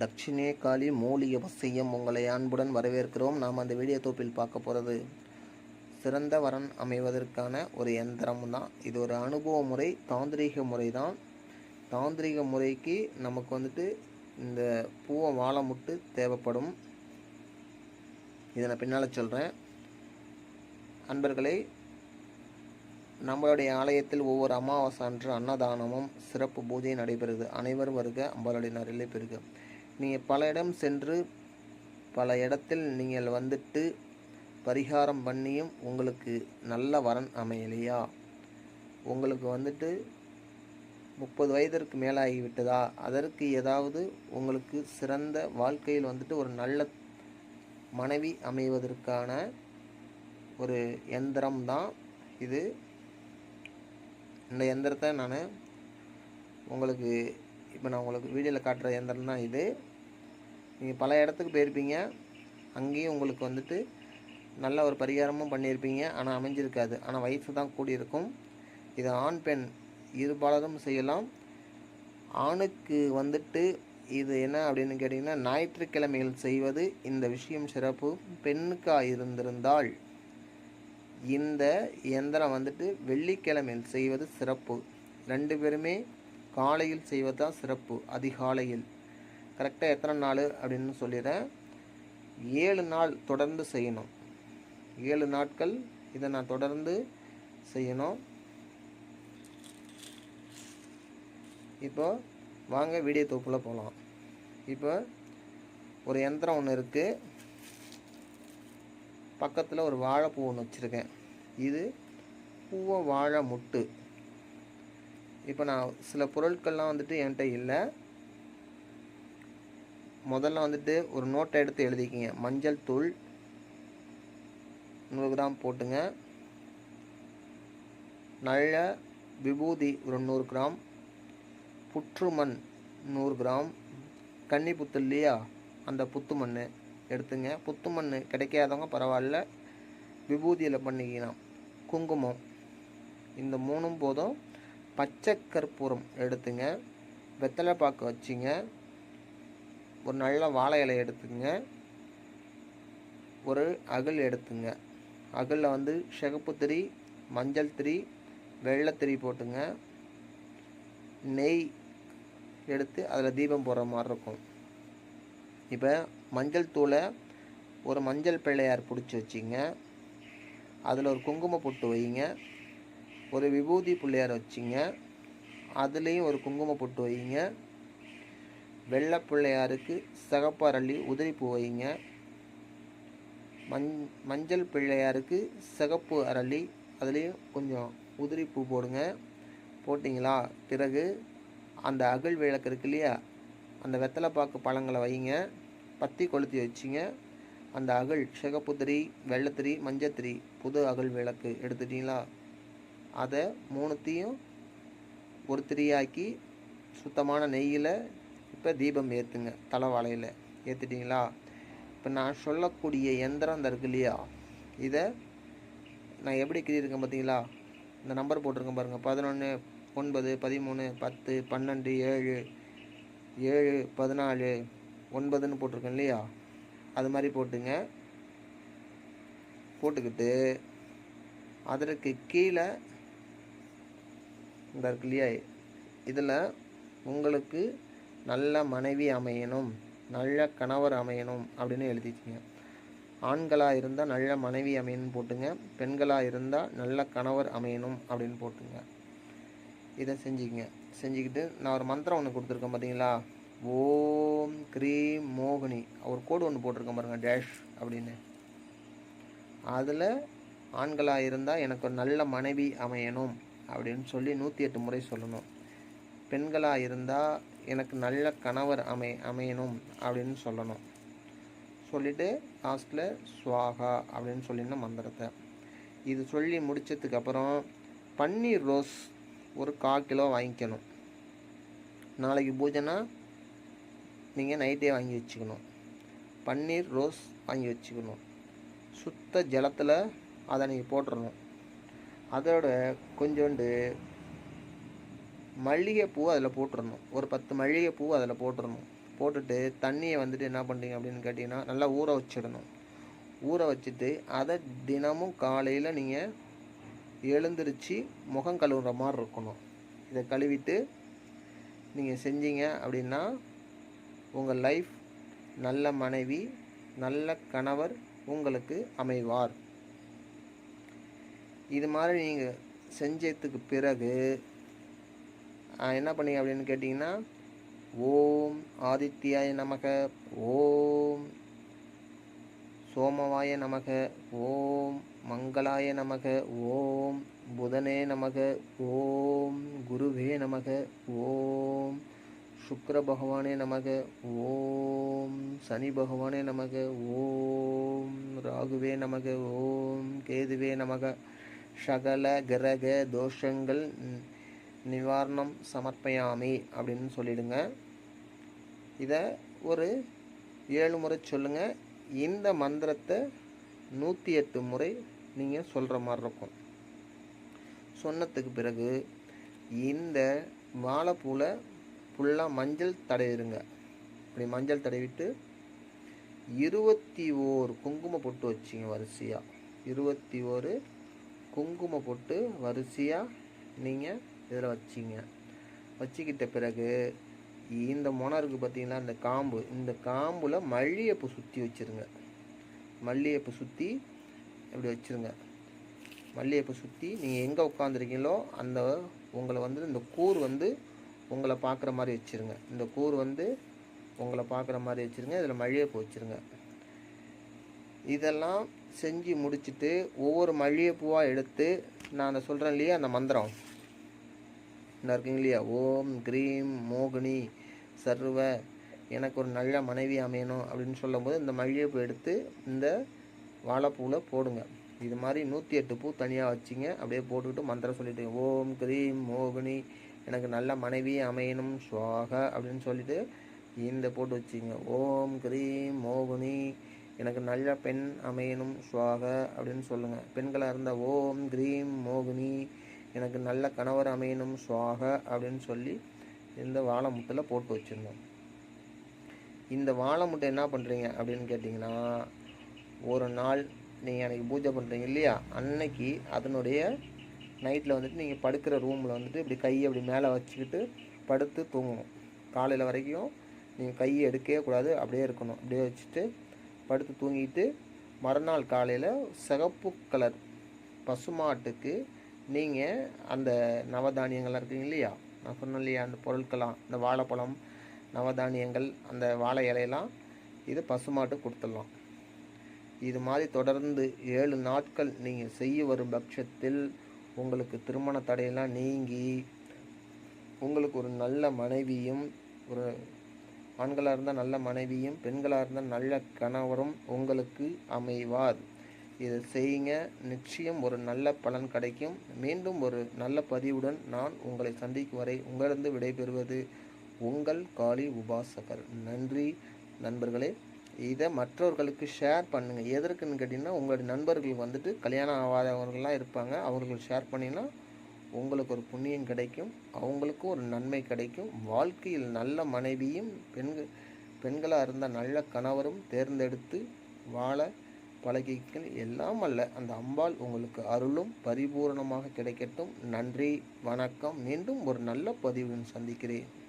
தட்சிணே காளி மூலிகை வசியம் உங்களை அன்புடன் வரவேற்கிறோம். நாம் அந்த வீடியோ தொப்பில் பார்க்க போகிறது சிறந்த வரன் அமைவதற்கான ஒரு எந்திரம் தான் இது ஒரு அனுபவ முறை தாந்திரீக முறை தான் தாந்திரீக முறைக்கு நமக்கு வந்துட்டு இந்த பூவை வாழை முட்டு தேவைப்படும். இதை நான் பின்னால் சொல்கிறேன் அன்பர்களே நம்மளுடைய ஆலயத்தில் ஒவ்வொரு அமாவாசை அன்று அன்னதானமும் சிறப்பு பூஜை நடைபெறுது. அனைவரும் வருக அம்பாளுடைய நரிலே பெருக நீங்கள் பல இடம் சென்று பல இடத்தில் நீங்கள் வந்துட்டு பரிகாரம் பண்ணியும் உங்களுக்கு நல்ல வரன் அமையலையா? உங்களுக்கு வந்துட்டு முப்பது வயதிற்கு மேலாகிவிட்டதா அதற்கு ஏதாவது உங்களுக்கு சிறந்த வாழ்க்கையில் வந்துட்டு ஒரு நல்ல மனைவி அமைவதற்கான ஒரு எந்திரம் தான் இது. இந்த எந்திரத்தை நான் உங்களுக்கு இப்போ நான் உங்களுக்கு வீடியோவில் காட்டுற எந்திரம் தான் இது. நீங்கள் பல இடத்துக்கு போயிருப்பீங்க. அங்கேயும் உங்களுக்கு வந்துட்டு நல்ல ஒரு பரிகாரமும் பண்ணியிருப்பீங்க. ஆனால் அமைஞ்சிருக்காது. ஆனால் வயசு தான் கூடியிருக்கும். இது ஆண் பெண் இருபாலரும் செய்யலாம். ஆணுக்கு வந்துட்டு இது என்ன அப்படின்னு கேட்டிங்கன்னா ஞாயிற்றுக்கிழமைகள் செய்வது இந்த விஷயம் சிறப்பு. பெண்ணுக்காக இருந்திருந்தால் இந்த இயந்திரம் வந்துட்டு வெள்ளிக்கிழமையில் செய்வது சிறப்பு. ரெண்டு பேருமே காலையில் செய்வது தான் சிறப்பு. அதிகாலையில். கரெக்டாக எத்தனை நாள் அப்படின்னு சொல்லிடுறேன். ஏழு நாள் தொடர்ந்து செய்யணும். ஏழு நாட்கள் இதை நான் தொடர்ந்து செய்யணும். இப்போ வாங்க வீடியோ தொகுப்பில் போகலாம் இப்போ ஒரு யந்திரம் ஒன்று இருக்குது பக்கத்தில் ஒரு வாழைப்பூ ஒன்று வச்சுருக்கேன். இது பூவை வாழை முட்டு. இப்போ நான் சில பொருட்கள்லாம் வந்துட்டு என்கிட்ட இல்லை. முதல்ல வந்துட்டு ஒரு நோட்டை எடுத்து எழுதிக்கிங்க. மஞ்சள் தூள். நூறு கிராம் போட்டுங்க. நல்ல விபூதி ஒரு நூறு கிராம். புற்றுமண் நூறு கிராம். கன்னி புத்து இல்லையா? அந்த புத்து மண் எடுத்துங்க. புத்து மண் கிடைக்காதவங்க பரவாயில்ல. விபூதியில் பண்ணிக்கலாம். குங்குமம். இந்த மூணும் போதும். பச்சை கற்பூரம் எடுத்துங்க. வெத்தலை பாக்கு வச்சிங்க. ஒரு நல்ல வாழை இலை எடுத்துங்க. ஒரு அகல் எடுத்துங்க. அகலில் வந்து சிகப்பு திரி மஞ்சள் திரி வெள்ளத்திரி போட்டுங்க. நெய் எடுத்து அதில் தீபம் போடுற மாதிரி இருக்கும். இப்போ மஞ்சள் தூளை ஒரு மஞ்சள் பிள்ளையார் பிடிச்சி வச்சிங்க. அதில் ஒரு குங்கும பொட்டு வைங்க. ஒரு விபூதி பிள்ளையார் வச்சிங்க. அதுலேயும் ஒரு குங்கும பொட்டு வைங்க. வெள்ளை பிள்ளையாருக்கு சிகப்பு அரளி உதிரிப்பூ வைங்க மஞ் மஞ்சள் பிள்ளையாருக்கு சிகப்பு அரளி அதுலேயும் கொஞ்சம் உதிரிப்பூ போடுங்க. போட்டிங்களா? பிறகு அந்த அகல் விளக்கு இருக்கு இல்லையா? அந்த வெத்தலைப்பாக்கு பழங்களை வைங்க பத்தி கொளுத்தி வச்சிங்க. அந்த அகல் சிகப்புத்திரி வெள்ளத்திரி மஞ்சத்திரி புது அகல் விளக்கு எடுத்துட்டிங்களா? அதை மூணுத்தையும் ஒரு திரியாக்கி சுத்தமான நெய்யில் இப்போ தீபம் ஏற்றுங்க தலைவாழையில் ஏற்றுட்டிங்களா இப்போ நான் சொல்லக்கூடிய எந்திரம் அந்த இருக்கு இல்லையா? இதை நான் எப்படி கிரியிருக்கேன் பார்த்தீங்களா இந்த நம்பர் போட்டிருக்கேன் பாருங்கள் பதினொன்று ஒன்பது பதிமூணு பத்து பன்னெண்டு ஏழு ஏழு பதினாலு ஒன்பதுன்னு போட்டிருக்கேன் இல்லையா? அது மாதிரி போட்டுங்க. போட்டுக்கிட்டு அதற்கு கீழே இந்த இருக்கு இல்லையா? இதில் உங்களுக்கு நல்ல மனைவி அமையணும் நல்ல கணவர் அமையணும் அப்படின்னு எழுதிச்சிங்க ஆண்களாக இருந்தால் நல்ல மனைவி அமையணும்னு போட்டுங்க பெண்களாக இருந்தால் நல்ல கணவர் அமையணும் அப்படின்னு போட்டுங்க. இதை செஞ்சுக்கங்க. செஞ்சுக்கிட்டு நான் ஒரு மந்திரம் ஒன்று கொடுத்துருக்கேன் பார்த்தீங்களா ஓம் க்ரீம் மோகினி. ஒரு கோடு ஒன்று போட்டிருக்கேன் பாருங்கள் டேஷ் அப்படின்னு. அதில் ஆண்களாக இருந்தால் எனக்கு ஒரு நல்ல மனைவி அமையணும் அப்படின்னு சொல்லி நூற்றி எட்டு முறை சொல்லணும். பெண்களாக இருந்தால் எனக்கு நல்ல கணவர் அமை அமையணும் அப்படின்னு சொல்லணும். சொல்லிவிட்டு லாஸ்ட்டில் சுவாகா அப்படின்னு சொல்லிடணும் மந்திரத்தை. இது சொல்லி முடித்ததுக்கப்புறம் பன்னீர் ரோஸ் ஒரு கால் கிலோ வாங்கிக்கணும். நாளைக்கு பூஜைனா நீங்கள் நைட்டே வாங்கி வச்சுக்கணும். பன்னீர் ரோஸ் வாங்கி வச்சுக்கணும். சுத்த ஜலத்தில் அதை நீங்கள் போட்டுடணும் அதோட கொஞ்சோண்டு மல்லிகைப்பூ அதில் போட்டுடணும் ஒரு பத்து மல்லிகைப்பூ அதில் போட்டுறணும் போட்டுட்டு தண்ணியை வந்துட்டு என்ன பண்ணுறீங்க அப்படின்னு கேட்டிங்கன்னா நல்லா ஊற வச்சிடணும். ஊற வச்சுட்டு அதை தினமும் காலையில் நீங்கள் எழுந்திருச்சு முகம் கழுவுற மாதிரி இருக்கணும். இதை கழுவிட்டு நீங்கள் செஞ்சீங்க அப்படின்னா உங்கள் லைஃப் நல்ல மனைவி நல்ல கணவர் உங்களுக்கு அமைவார். இது மாதிரி நீங்கள் செஞ்சதுக்கு பிறகு என்ன பண்ணீங்க அப்படின்னு கேட்டிங்கன்னா ஓம் ஆதித்யாய நமக ஓம் சோமவாய நமக ஓம் மங்களாய நமக ஓம் புதனே நமக ஓம் குருவே நமக ஓம் சுக்கர பகவானே நமக ஓம் சனி பகவானே நமக ஓம் ராகுவே நமக ஓம் கேதுவே நமக சகல கிரக தோஷங்கள் நிவாரணம் சமர்ப்பயாமி அப்படின்னு சொல்லிடுங்க. இதை ஒரு ஏழு முறை சொல்லுங்கள் இந்த மந்திரத்தை நூற்றி எட்டு முறை நீங்கள் சொல்கிற மாதிரி இருக்கும். சொன்னதுக்கு பிறகு இந்த வாழைப்பூவில் ஃபுல்லாக மஞ்சள் தடவிடுங்க. அப்படி மஞ்சள் தடவிட்டு இருபத்தி ஓரு குங்கும பொட்டு வச்சிங்க வரிசையாக இருபத்தி ஓரு குங்கும பொட்டு வரிசையாக நீங்கள் இதில் வச்சிங்க. வச்சுக்கிட்ட பிறகு இந்த முனை இருக்குது இந்த காம்பு. இந்த காம்பில் மல்லிகைப்பூ சுற்றி வச்சுருங்க. மல்லிகைப்பூ சுற்றி இப்படி வச்சுருங்க. மல்லிகைப்பூ சுற்றி நீங்கள் எங்கே உட்காந்துருக்கீங்களோ அந்த உங்களை வந்து இந்த கூர் வந்து உங்களை பார்க்குற மாதிரி வச்சுருங்க. இந்த கூர் வந்து உங்களை பார்க்குற மாதிரி வச்சுருங்க. இதில் மல்லிகைப்பூ வச்சுருங்க. இதெல்லாம் செஞ்சு முடிச்சுட்டு ஒவ்வொரு மல்லிகைப்பூவாக எடுத்து நான் சொல்கிறேன் இல்லையா அந்த மந்திரம். இந்த இருக்கீங்க இல்லையா ஓம் க்ரீம் மோகினி சர்வ எனக்கு ஒரு நல்ல மனைவி அமையணும் அப்படின்னு சொல்லும்போது இந்த மல்லிகைப்பூ எடுத்து இந்த வாழைப்பூவில் போடுங்க. இது மாதிரி நூற்றி எட்டு பூ தனியாக வச்சிங்க. அப்படியே போட்டுக்கிட்டு மந்திரம் சொல்லிட்டு ஓம் க்ரீம் மோகினி எனக்கு நல்ல மனைவி அமையணும் சுவாகா அப்படின்னு சொல்லிட்டு இந்த போட்டு வச்சிங்க. ஓம் க்ரீம் மோகினி எனக்கு நல்ல பெண் அமையணும் சுவாக அப்படின்னு சொல்லுங்கள் பெண்களாக இருந்தால் ஓம் க்ரீம் மோகினி எனக்கு நல்ல கணவர் அமையணும் சுவாக அப்படின்னு சொல்லி இந்த வாழை முட்டில் போட்டு வச்சிருந்தோம். இந்த வாழை முட்டை என்ன பண்ணுறீங்க அப்படின்னு கேட்டிங்கன்னா ஒரு நாள் நீங்கள் அன்றைக்கி பூஜை பண்ணுறீங்க இல்லையா? அன்னைக்கு அதனுடைய நைட்டில் வந்துட்டு நீங்கள் படுக்கிற ரூமில் வந்துட்டு இப்படி கையை அப்படி மேலே வச்சுக்கிட்டு படுத்து தூங்கணும். காலையில் வரைக்கும் நீங்கள் கையை எடுக்கவே கூடாது அப்படியே இருக்கணும். அப்படியே வச்சுட்டு படுத்து தூங்கிட்டு மறுநாள் காலையில் சிகப்பு கலர் பசுமாட்டுக்கு நீங்கள் அந்த நவதானியங்கள்லாம் இருக்குங்க இல்லையா? நான் சொன்னேன் இல்லையா அந்த பொருட்கள்லாம் இந்த வாழைப்பழம் நவதானியங்கள் அந்த வாழை இலையெல்லாம் இது பசுமாட்டு கொடுத்துடலாம். இது மாதிரி தொடர்ந்து ஏழு நாட்கள் நீங்கள் செய்ய வரும் பட்சத்தில் உங்களுக்கு திருமண தடையெல்லாம் நீங்கி உங்களுக்கு ஒரு நல்ல மனைவியும் ஒரு ஆண்களாக இருந்தால் நல்ல மனைவியும் பெண்களாக இருந்தால் நல்ல கணவரும் உங்களுக்கு அமைவார். இதை செய்யுங்க. நிச்சயம் ஒரு நல்ல பலன் கிடைக்கும். மீண்டும் ஒரு நல்ல பதிவுடன் நான் உங்களை சந்திக்கும் வரை உங்களிருந்து விடைபெறுவது உங்கள் காளி உபாசகர். நன்றி நண்பர்களே. இதை மற்றவர்களுக்கு ஷேர் பண்ணுங்கள் எதற்குன்னு கேட்டிங்கன்னா உங்களுடைய நண்பர்கள் வந்துட்டு கல்யாணம் ஆகாதவர்கள்லாம் இருப்பாங்க. அவர்கள் ஷேர் பண்ணிங்கன்னா உங்களுக்கு ஒரு புண்ணியம் கிடைக்கும். அவங்களுக்கும் ஒரு நன்மை கிடைக்கும். வாழ்க்கையில் நல்ல மனைவியும் பெண்கள் பெண்களாக இருந்தால் நல்ல கணவரும் தேர்ந்தெடுத்து வாழ பழகிகள் எல்லாம் அல்ல. அந்த அம்பாள் உங்களுக்கு அருளும் பரிபூரணமாக கிடைக்கட்டும். நன்றி வணக்கம். மீண்டும் ஒரு நல்ல பதிவுடன் சந்திக்கிறேன்.